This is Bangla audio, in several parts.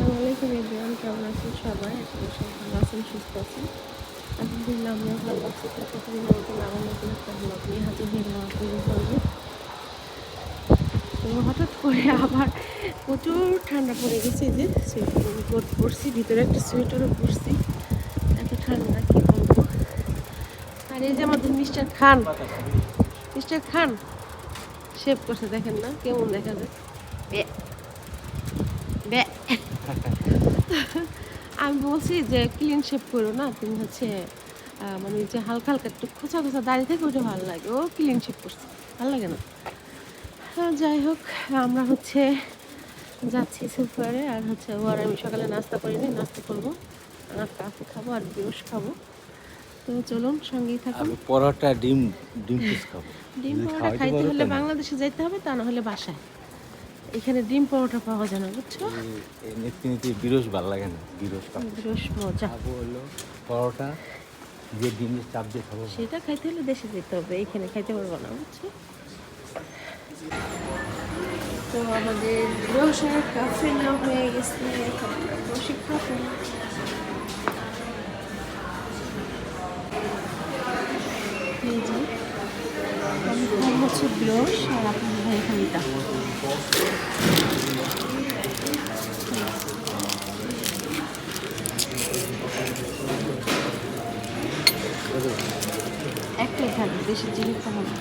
আসসালামু আলাইকুম কেমন আছেন সবাই? সব ভালো আছেন, সুস্থ আছেন। আলহামদুলিল্লাহ, আমিও ভালো আছি। প্রতিদিন নতুন আবার নতুন একটা ব্লগ নিয়ে হাজির হয়ে গেলাম আপনাদের তো হঠাৎ করে আবার প্রচুর ঠান্ডা পড়ে গেছে যে কোট পরছি ভিতরে একটা সোয়েটারও পরছি। এত ঠান্ডা, কি বলব? আর এই যে আমাদের mister Khan mister Khan shave করছে, দেখেন না, কেমন দেখা যায়। আমি বলছি যে ক্লিন শেপ করো না তুমি হচ্ছে মানে যে হালকা হালকা একটু খোঁচা খোঁচা দাঁড়িয়ে থেকে ওটা ভালো লাগে। ও ক্লিন শেপ করছে ভালো লাগে না? হ্যাঁ, যাই হোক আমরা হচ্ছে যাচ্ছি সুপারে আর হচ্ছে ও আর আমি সকালে নাস্তা করিনি নাস্তা করব আর কাফি খাব আর বিরস খাব। তো চলুন সঙ্গেই থাকুন। পরোটা ডিম ডিম খাব। ডিম পরোটা খাইতে হলে বাংলাদেশে যাইতে হবে তা না হলে বাসায়। এখানে ডিম পরোটা পাওয়া যায় না বুঝছ? নীতি নীতি বিরস ভালো লাগে না বিরস বিরস মজা। হলো পরোটা দিয়ে ডিম চাপ দিয়ে খাব। সেটা খাইতে হলে দেশে যেতে হবে এখানে খাইতে পারব না বুঝছ? তো আমাদের রোশার কাফে নেওয়া হয়ে গেছে এই যে আমি হচ্ছে ব্রশ আর আপনার ভাই খাইটা একটাই থাকবে বেশি জিনিস খাব না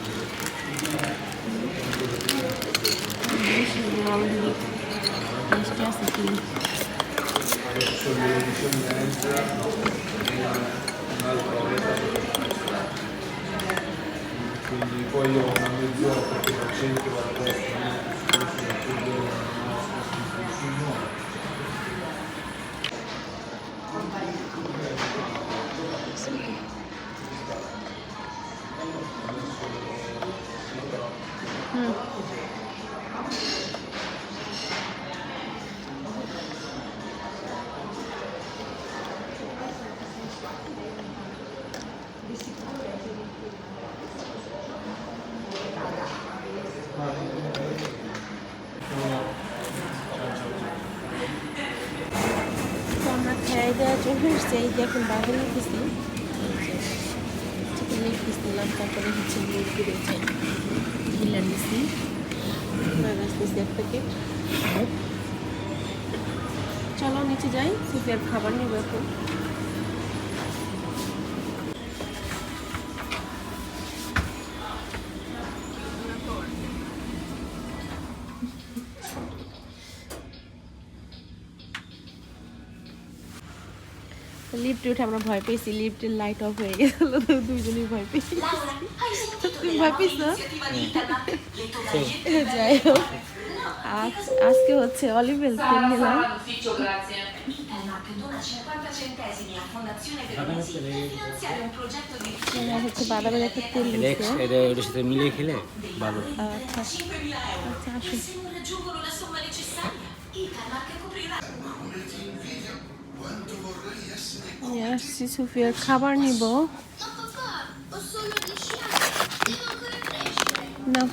বেশি আমাদের মিষ্টি আছে কি quindi poi io ho una mezz'ora perché facendo la testa Mm. চলে এসছি এই যে এখন বাঘের গেছি চিকেন লেগ পিস নিলাম তারপরে হচ্ছে মুরগি রয়েছে গিলা নিছি ফ্রাইড নিছি এক প্যাকেট চলো নিচে যাই সুপের খাবার নেব এখন। লিফটে উঠে আমরা ভয় পেয়েছি লিফটের লাইট অফ হয়ে গেছিল তো দুইজনই ভয় পেয়েছি। তুমি ভয় পেয়েছ? যাই হোক। আজ আজকে হচ্ছে অলিভেল তেল নিলাম Ufficio, grazie. Italmac dona 50 centesimi a Fondazione Veronesi per finanziare un progetto di হচ্ছে বাদামের একটা তেল নিচ্ছে মিলিয়ে খেলে ভালো। আচ্ছা 5.000 আচ্ছা আসো নিয়ে আসছি সুফিয়ার খাবার নিব Ma papà, ho solo 10 anni, devo ancora crescere. না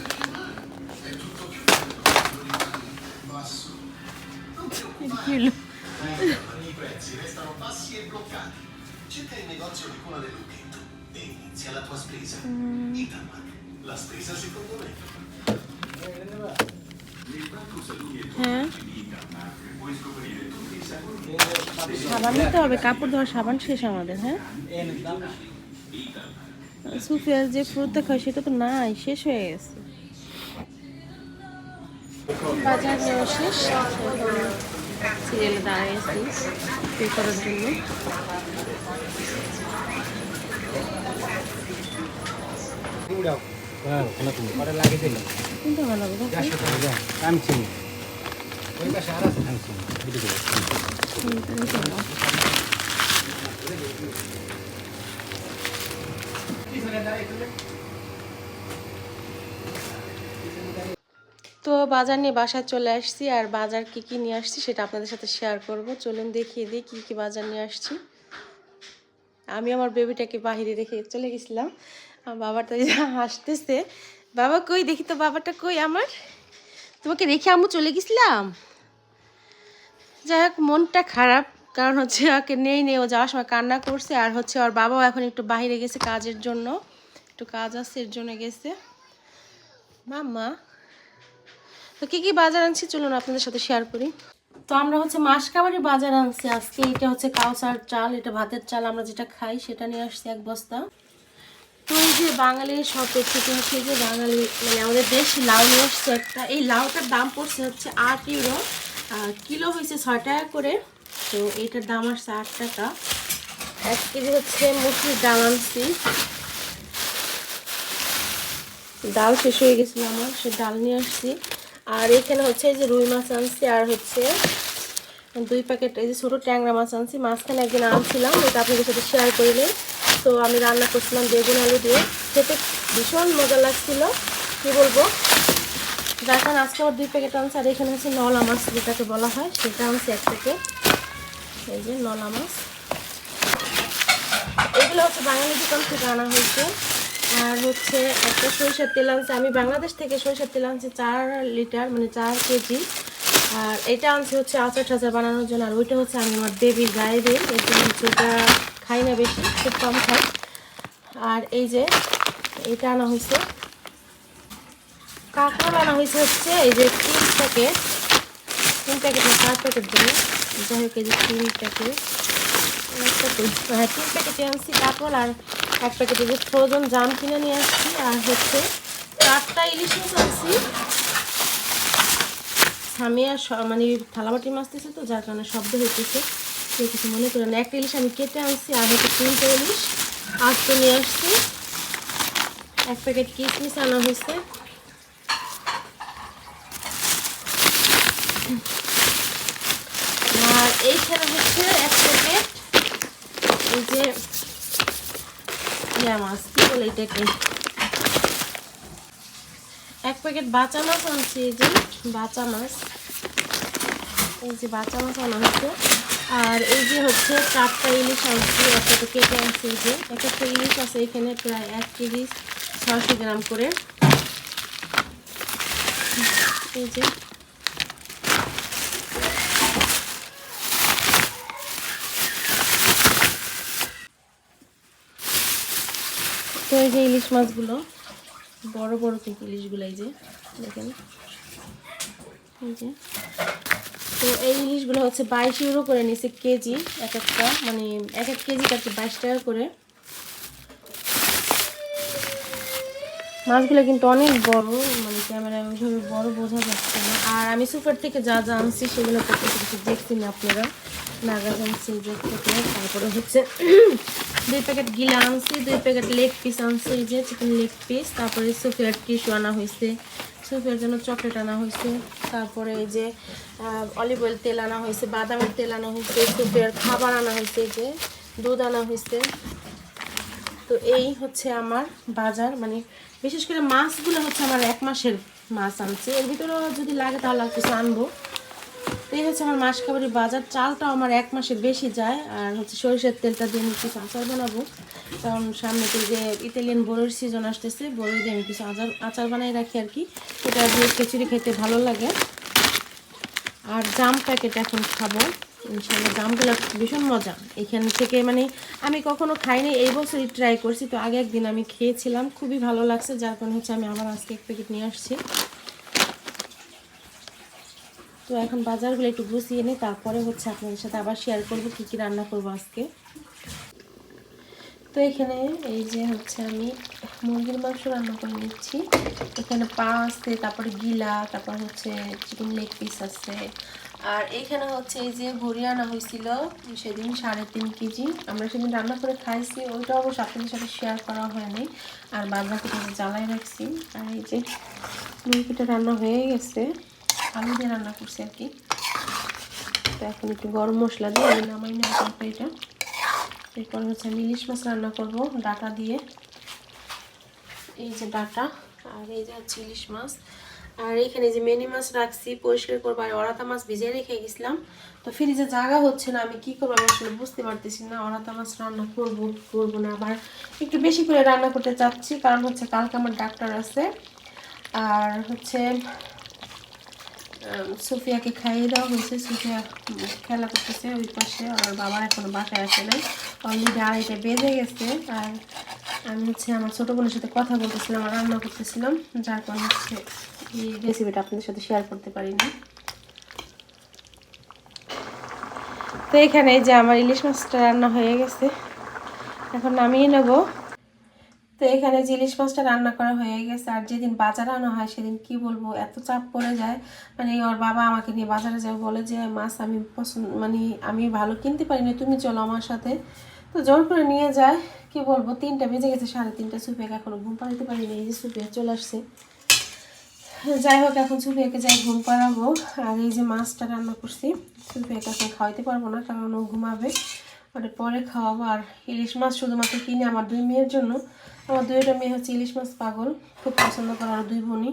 এটা কি হলো? I prezzi restano bassi e bloccati. Cerca il negozio di Cuna del Lucchetto e inizia la tua spesa. Italmac, la spesa secondo me. হ্যাঁ সাবান নিতে হবে কাপড় ধোয়ার সাবান শেষ আমাদের হ্যাঁ? সুফিয়ার যে ফ্রুটটা খায় সেটা তো নাই শেষ হয়ে গেছে। বাজার নেওয়া শেষ সিরিয়ালে দাঁড়িয়েছি পে করার জন্য। হ্যাঁ পরে লাগিয়ে ভালো তো বাজার নিয়ে বাসায় চলে আসছি, আর বাজার কি কি নিয়ে আসছি সেটা আপনাদের সাথে শেয়ার করব। চলুন দেখিয়ে দিই কি কি বাজার নিয়ে আসছি। আমি আমার বেবিটাকে বাহিরে রেখে চলে গেছিলাম। বাবাটা হাসতেছে। বাবা কই? দেখি তো বাবাটা কই আমার? তোমাকে রেখে আম্মু চলে গেছিলাম? যাই হোক, মনটা খারাপ, কারণ হচ্ছে ওকে নেই নেই, ও যাওয়ার সময় কান্না করছে, আর হচ্ছে ওর বাবাও এখন একটু বাইরে গেছে কাজের জন্য, একটু কাজ আছে এর জন্য গেছে। মাম্মা, তো কী কী বাজার আনছি চলুন আপনাদের সাথে শেয়ার করি। তো আমরা হচ্ছে মাসকাবারি বাজার আনছি আজকে, এটা হচ্ছে কাউসার চাল, এটা ভাতের চাল, আমরা যেটা খাই সেটা নিয়ে আসছি এক বস্তা। তো এই যে বাঙালির শপের থেকে হচ্ছে যে বাঙালি মানে আমাদের দেশি লাউ নিয়ে আসছে একটা, এই লাউটার দাম পড়ছে হচ্ছে আট ইউরো কিলো হয়েছে ছয় টাকা করে। তো এইটার দাম আসছে আট টাকা। এক কেজি হচ্ছে মুসুরির ডাল আনছি। ডাল শেষ হয়ে গেছিল আমার, সে ডাল নিয়ে আসছি। আর এখানে হচ্ছে এই যে রুই মাছ আনছি, আর হচ্ছে দুই প্যাকেট এই যে ছোটো ট্যাংরা মাছ আনছি। মাঝখানে একদিন আনছিলাম, ওটা আপনাদের সাথে শেয়ার করিলে তো আমি রান্না করছিলাম বেগুন আলু দিয়ে। খেতে ভীষণ মজা লাগছিল, কি বলব? যার কারণে আজকে আবার দুই প্যাকেট আনছি আর এখানে হচ্ছে নলা মাছ যেটাকে বলা হয়, সেটা আনছি এক প্যাকেট। এই যে নলা মাছ এগুলো হচ্ছে বাঙালি দোকান থেকে আনা হয়েছে। আর হচ্ছে একটা সরিষার তেল আনছে। আমি বাংলাদেশ থেকে সরিষার তেল আনছি চার লিটার মানে চার কেজি। আর এটা আনছি হচ্ছে আচার টাচার বানানোর জন্য। আর ওইটা হচ্ছে আমি আমার বেবির গায়ে দিই। জন্য হচ্ছে ওটা খাই না বেশি, খুব কম খাই। আর এই যে এটা আনা হয়েছে। কাঁকড় আনা হয়েছে হচ্ছে এই যে তিন প্যাকেট। তিন প্যাকেট চার প্যাকেট দেবো। যাই হোক, এই যে তিন প্যাকেট। হ্যাঁ তিন প্যাকেটে আনছি কাপড় আর এক প্যাকেটে যে ফ্রোজন জাম কিনে নিয়ে আসছি। আর হচ্ছে চারটা ইলিশ আনছি। সামিয়া স- মানে থালাবাটি মাছতেছে তো, যার কারণে শব্দ হইতেছে। কেউ কিছু মনে করেন একটা ইলিশ আমি কেটে আনছি, আর হচ্ছে তিনটে ইলিশ আজ নিয়ে আসছি। এক প্যাকেট কিসমিস আনা হয়েছে। আর এইখানে হচ্ছে এক প্যাকেট এই যে ইয়া মাছ, কি বলে এটাকে? এক প্যাকেট বাঁচা মাছ আনছি এই যে, বাঁচা মাছ। এই যে বাঁচা মাছ আনা হচ্ছে। আর এই যে হচ্ছে চারটা ইলিশ আনছি একটা কেটে আনছি এই যে। এক একটা ইলিশ আছে এখানে প্রায় এক কেজি, ছয়শো গ্রাম করে। এই যে এই যে ইলিশ মাছগুলো, বড় বড় কিন্তু ইলিশগুলো এই যে, দেখেন। এই যে। তো এই ইলিশগুলো হচ্ছে বাইশ ইউরো করে নিছে কেজি, এক একটা মানে এক এক কেজি কাছে বাইশ টাকা করে। মাছগুলো কিন্তু অনেক বড় মানে ক্যামেরায় ওইভাবে বড় বোঝা যাচ্ছে না। আর আমি সুপার থেকে যা যা আনছি সেগুলো কিছু কিছু দেখছেন আপনারা। আনছি যে থেকে, তারপরে হচ্ছে দুই প্যাকেট গিলা আনছি, দুই প্যাকেট লেগ পিস আনছি, এই যে চিকেন লেগ পিস, তারপরে সুফিয়ার টিস্যু আনা হয়েছে সুফিয়ার জন্য চকলেট আনা হয়েছে তারপরে এই যে অলিভ অয়েল তেল আনা হয়েছে বাদামের তেল আনা হয়েছে সুফিয়ার খাবার আনা হয়েছে এই যে দুধ আনা হয়েছে তো এই হচ্ছে আমার বাজার মানে বিশেষ করে মাছগুলো হচ্ছে আমার এক মাসের মাছ আনছি। এর ভিতরেও যদি লাগে তাহলে কিছু আনব। এই হচ্ছে আমার মাস খাবারের বাজার। চালটাও আমার এক মাসের বেশি যায়। আর হচ্ছে সরিষার তেলটা দিয়ে আমি কিছু আচার বানাবো। কারণ সামনে তো যে ইতালিয়ান বড়োর সিজন আসতেছে বড়ই দিয়ে আমি কিছু আচার আচার বানাই রাখি আর কি। এটা দিয়ে খিচুড়ি খেতে ভালো লাগে। আর জাম প্যাকেট এখন খাব। ইনশাল্লাহ জামগুলো ভীষণ মজা। এখান থেকে মানে আমি কখনো খাইনি, এই বছরই ট্রাই করছি। তো আগে একদিন আমি খেয়েছিলাম, খুবই ভালো লাগছে। যার কারণে হচ্ছে আমি আবার আজকে এক প্যাকেট নিয়ে আসছি। তো এখন বাজারগুলো একটু গুছিয়ে নিই, তারপরে হচ্ছে আপনাদের সাথে আবার শেয়ার করব কী কী রান্না করব আজকে। তো এখানে এই যে হচ্ছে আমি মুরগির মাংস রান্না করে নিচ্ছি। এখানে পা আছে, তারপরে গিলা, তারপর হচ্ছে চিকেন লেগ পিস আছে। আর এখানে হচ্ছে এই যে ভরি আনা হয়েছিল, সেদিন সাড়ে তিন কেজি। আমরা সেদিন রান্না করে খাইছি, ওইটা অবশ্য আপনাদের সাথে শেয়ার করা হয়নি। আর বাঁধাকপি জ্বালাই রাখছি। আর এই যে মুরগিটা রান্না হয়ে গেছে। আলু দিয়ে রান্না করছি আর কি। তো এখন একটু গরম মশলা দিয়ে আমি নামাই নেব তরকারিটা। এরপর হচ্ছে আমি ইলিশ মাছ রান্না করব, ডাটা দিয়ে। এই যে ডাটা, আর এই যে হচ্ছে ইলিশ মাছ। আর এইখানে যে মেনি মাছ রাখছি, পরিষ্কার করব, আর অরাতা মাছ ভিজিয়ে রেখে গেছিলাম। তো ফ্রিজে জায়গা হচ্ছে না, আমি কি করব আমি আসলে বুঝতে পারতেছি না, অরাতা মাছ রান্না করব করব না। আবার একটু বেশি করে রান্না করতে চাচ্ছি, কারণ হচ্ছে কালকে আমার ডাক্তার আছে। আর হচ্ছে সোফিয়াকে খাইয়ে দেওয়া হয়েছে সোফিয়া খেলা করতেছে ওই পাশে আর বাবার এখনও বাসায় আসে নাই। অলরেডি আড়াইটা বেজে গেছে আর আমি হচ্ছে আমার ছোটো বোনের সাথে কথা বলতেছিলাম আর রান্না করতেছিলাম। যার কারণে হচ্ছে এই রেসিপিটা আপনাদের সাথে শেয়ার করতে পারিনি তো এখানে যে আমার ইলিশ মাছটা রান্না হয়ে গেছে। এখন নামিয়ে নেব। তো এখানে যে ইলিশ মাছটা রান্না করা হয়ে গেছে, আর যেদিন বাজার আনা হয় সেদিন কি বলব, এত চাপ পড়ে যায়। মানে ওর বাবা আমাকে নিয়ে বাজারে যাবে, বলে যে, মাছ আমি পছন্দ মানে আমি ভালো কিনতে পারি না, তুমি চলো আমার সাথে। তো জোর করে নিয়ে যায়, কি বলব, তিনটা বেজে গেছে, সাড়ে তিনটা। সুপিয়াকে এখনও ঘুম পাড়াতে পারিনি, এই যে সুপিয়া চলে আসছে। যাই হোক, এখন সুপিয়াকে যাই ঘুম পাড়াবো, আর এই যে মাছটা রান্না করছি সুপিয়াকে এখন খাওয়াইতে পারব না, কারণ ও ঘুমাবে। ওটা পরে খাওয়াবো, আর ইলিশ মাছ শুধুমাত্র কিনে আমার দুই মেয়ের জন্য আমার দুইটা মেয়ে হচ্ছে ইলিশ মাছ পাগল, খুব পছন্দ করে আর দুই বোনই।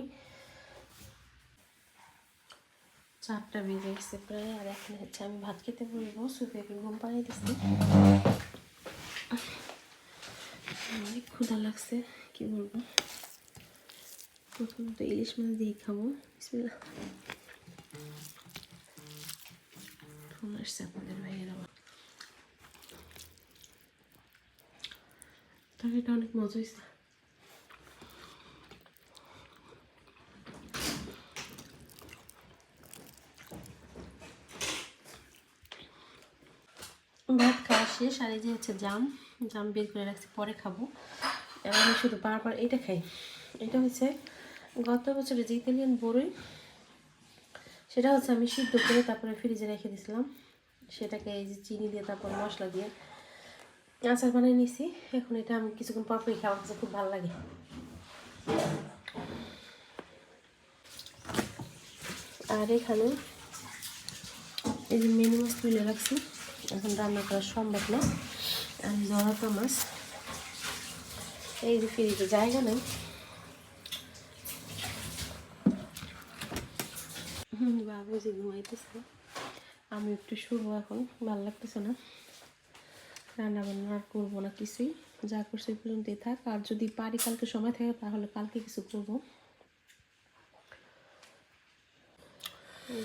চারটা বেজে গেছে প্রায়, আর এখন হচ্ছে আমি ভাত খেতে বলব সুপিয়াকে ঘুম পাড়িয়ে দিচ্ছি অনেক ক্ষুধা লাগছে, কি বলব। প্রথমত ইলিশ মাছ দিয়ে খাব, বিসমিল্লাহ। ফোন আসছে আপনাদের ভাইয়ের আবার তরকারিটা অনেক মজা হয়েছে ভাত খাওয়া শেষ, আর এই যে হচ্ছে জাম জাম বের করে রাখছি, পরে খাব। আমি শুধু বারবার এটা খাই। এটা হচ্ছে গত বছরে যে ইতালিয়ান বড়ই সেটা হচ্ছে আমি সিদ্ধ করে তারপরে ফ্রিজে রেখে দিয়েছিলাম সেটাকে এই যে চিনি দিয়ে তারপর মশলা দিয়ে আচার বানিয়ে নিছি। এখন এটা আমি কিছুক্ষণ পর পরই খাওয়া খুব ভালো লাগে। আর এখানে এই যে মেনু মাছ তুলে রাখছি। এখন রান্না করা সম্ভব না। আর জড়াতো মাছ। এই যে ফ্রিজে জায়গা নেই। বাবু যে ঘুমাইতেছে, আমি একটু শুরু এখন, ভালো লাগতেছে না। রান্না বান্না আর করব না কিছুই। যা করছি এই পর্যন্তই থাক। আর যদি পারি কালকে সময় থাকে তাহলে কালকে কিছু করব।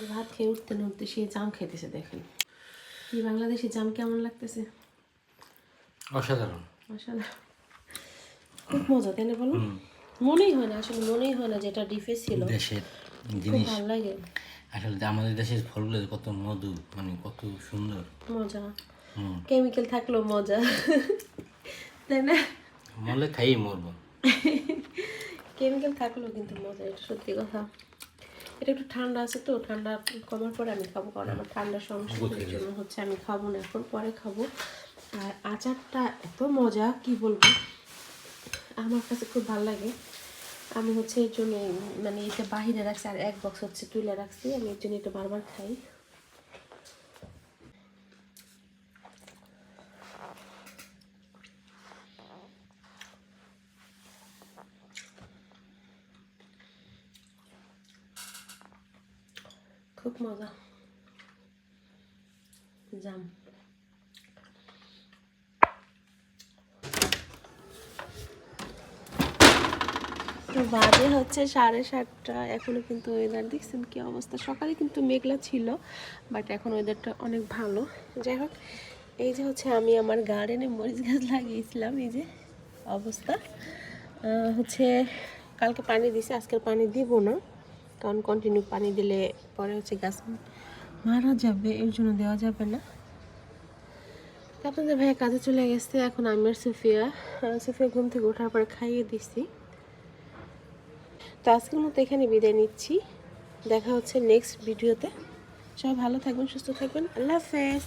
ভাত খেয়ে উঠতে না উঠতে সে জাম খেতেছে দেখেন। কি বাংলাদেশি জাম কেমন লাগতেছে? অসাধারণ। আসলে খুব মজা তাই না বলো? মনেই হয় না আসলে মনেই হয় না যেটা ডিফে ছিল। দেশের খুব জিনিস। ভালো লাগে। আসলে আমাদের দেশের ফলগুলো কত মধু মানে কত সুন্দর। মজা। কেমিক্যাল থাকলেও মজা। তাই না? মরলে খাইয়ে মরবো। কেমিক্যাল থাকলেও কিন্তু মজা এটা সত্যি কথা। এটা একটু ঠান্ডা আছে তো ঠান্ডা কমার পরে আমি খাব কারণ আমার ঠান্ডার সমস্যা জন্য হচ্ছে আমি খাব না এখন পরে খাব। আর আচারটা এত মজা কি বলব? আমার কাছে খুব ভালো লাগে। আমি হচ্ছে এর জন্য মানে এটা বাহিরে রাখছি আর এক বক্স হচ্ছে তুলে রাখছি আমি এর জন্য এটা বারবার খাই খুব মজা জাম তো বাজে হচ্ছে সাড়ে সাতটা। এখনও কিন্তু ওয়েদার দেখছেন কি অবস্থা? সকালে কিন্তু মেঘলা ছিল বাট এখন ওয়েদারটা অনেক ভালো। যাই হোক, এই যে হচ্ছে আমি আমার গার্ডেনে মরিচ গাছ লাগিয়েছিলাম, এই যে অবস্থা। হচ্ছে কালকে পানি দিছি, আজকের পানি দিব না। কারণ কন্টিনিউ পানি দিলে পরে হচ্ছে গাছ মারা যাবে, এর জন্য দেওয়া যাবে না। আপনাদের ভাইয়া কাজে চলে গেছে, এখন আমি আর সুফিয়া। সুফিয়া ঘুম থেকে ওঠার পরে খাইয়ে দিছি। তো আজকের মতো এখানে বিদায় নিচ্ছি। দেখা হচ্ছে নেক্সট ভিডিওতে সবাই ভালো থাকবেন, সুস্থ থাকবেন। আল্লাহ হাফেজ।